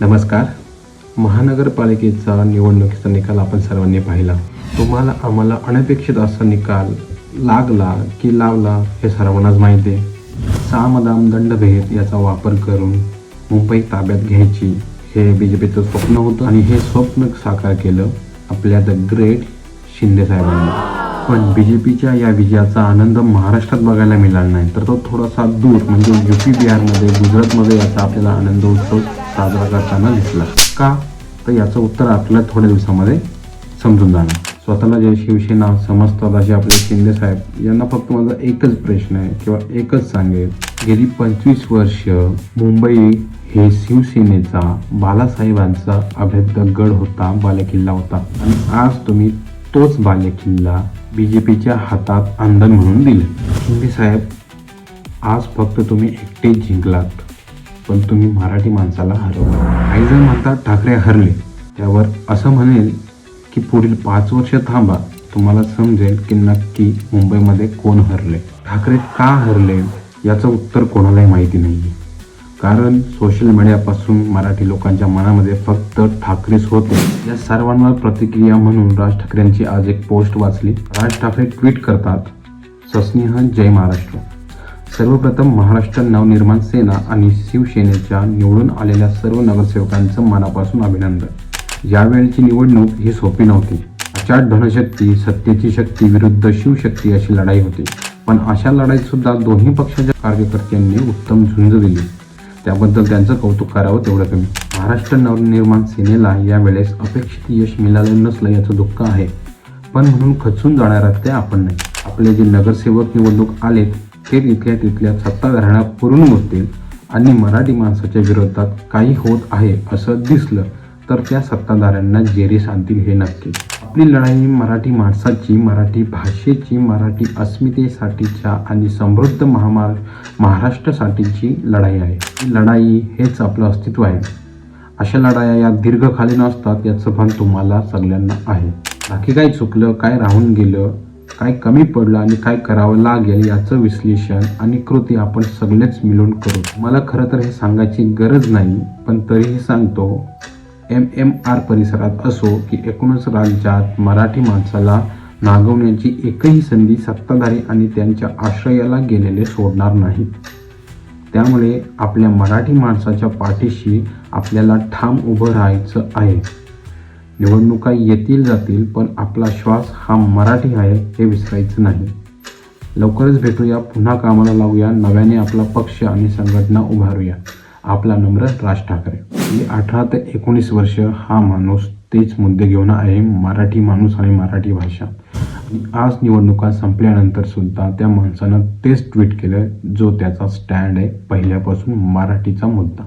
नमस्कार. महानगरपालिकेचा निवडणुकीचा निकाल आपण सर्वांनी पाहिला. तुम्हाला आम्हाला अनपेक्षित असा निकाल लागला की लावला हे सर्वांनाच माहिती आहे. सामदाम दंडभेद याचा वापर करून मुंबई ताब्यात घ्यायची हे बी जे पीचं स्वप्न होतं आणि हे स्वप्न साकार केलं आपल्या द ग्रेट शिंदे साहेबांनी. पण बी जे पीच्या या विजयाचा आनंद महाराष्ट्रात बघायला मिळाला नाही तर तो थोडासा दूर म्हणजे यू पी बिहारमध्ये गुजरातमध्ये याचा आपल्याला आनंद उत्सव साजरा करताना दिसला. का? तर याचं उत्तर आपल्याला थोड्या दिवसामध्ये समजून जाणार. स्वतःला जे शिवसेना समजतात असे आपले शिंदे साहेब यांना फक्त माझा एकच प्रश्न आहे किंवा एकच सांगेल. गेली पंचवीस वर्ष मुंबई हे शिवसेनेचा बालासाहेबांचा अभेद्य गड होता बालेकिल्ला होता. आणि आज तुम्ही तोच बालेकिल्ला बी जे पीच्या हातात अंधन म्हणून दिले. शिंदे साहेब आज फक्त तुम्ही एकटे जिंकलात पण तुम्ही मराठी माणसाला हरवलं. काही जण म्हणतात ठाकरे हरले त्यावर असं म्हणेल की पुढील पाच वर्ष थांबा तुम्हाला समजेल की नक्की मुंबईमध्ये कोण हरले. ठाकरे का हरले? याचं उत्तर कोणालाही माहिती नाही कारण सोशल मीडियापासून मराठी लोकांच्या मनामध्ये फक्त ठाकरेच होते. या सर्वांवर प्रतिक्रिया म्हणून राज ठाकरेंची आज एक पोस्ट वाचली. राज ठाकरे ट्विट करतात सस्नेह जय महाराष्ट्र. सर्वप्रथम महाराष्ट्र नवनिर्माण सेना आणि शिवसेनेच्या निवडून आलेल्या सर्व नगरसेवकांचं मनापासून अभिनंदन. यावेळची निवडणूक ही सोपी नव्हती. अचाट धनशक्ती सत्तेची शक्ती विरुद्ध शिवशक्ती अशी लढाई होती. पण अशा लढाईत सुद्धा दोन्ही पक्षाच्या कार्यकर्त्यांनी उत्तम झुंज दिली. त्याबद्दल त्यांचं कौतुक करावं तेवढं कमी. महाराष्ट्र नवनिर्माण सेनेला यावेळेस अपेक्षित यश मिळालं नसलं याचं दुःख आहे. पण म्हणून खचून जाणारा ते आपण नाही. आपले जे नगरसेवक निवडणूक आलेत ते तिथल्या तिथल्या सत्ताधारणा पूर्ण होतील आणि मराठी माणसाच्या विरोधात काही होत आहे असं दिसलं तर त्या सत्ताधाऱ्यांना जेरीस आणतील हे नक्की. आपली लढाई मराठी माणसाची मराठी भाषेची मराठी अस्मितेसाठीच्या आणि समृद्ध महामार महाराष्ट्रासाठीची लढाई आहे. ही लढाई हेच आपलं अस्तित्व आहे. अशा लढाया या दीर्घकालीन असतात याचं भान तुम्हाला सगळ्यांना आहे. बाकी काय चुकलं काय राहून गेलं काय कमी पडलं आणि काय करावं लागेल याचं विश्लेषण आणि कृती आपण सगळेच मिळून करू. मला खरं तर हे सांगायची गरज नाही पण तरीही सांगतो एम एम आर परिसरात असो की एकूणच राज्यात मराठी माणसाला नागवण्याची एकही संधी सत्ताधारी आणि त्यांच्या आश्रयाला गेलेले सोडणार नाहीत. त्यामुळे आपल्या मराठी माणसाच्या पाठीशी आपल्याला ठाम उभं राहायचं आहे. निवडणुका येतील जातील पण आपला श्वास हा मराठी आहे हे विसरायचं नाही. लवकरच भेटूया पुन्हा कामाला लावूया नव्याने आपला पक्ष आणि संघटना उभारूया. आपला नम्र राज ठाकरे. अठरा ते एकोणीस वर्ष हा माणूस तेच मुद्दे घेऊन आहे मराठी माणूस आणि मराठी भाषा. आज निवडणुका संपल्यानंतर सुद्धा त्या माणसानं तेच ट्विट केलं जो त्याचा स्टँड आहे पहिल्यापासून मराठीचा मुद्दा.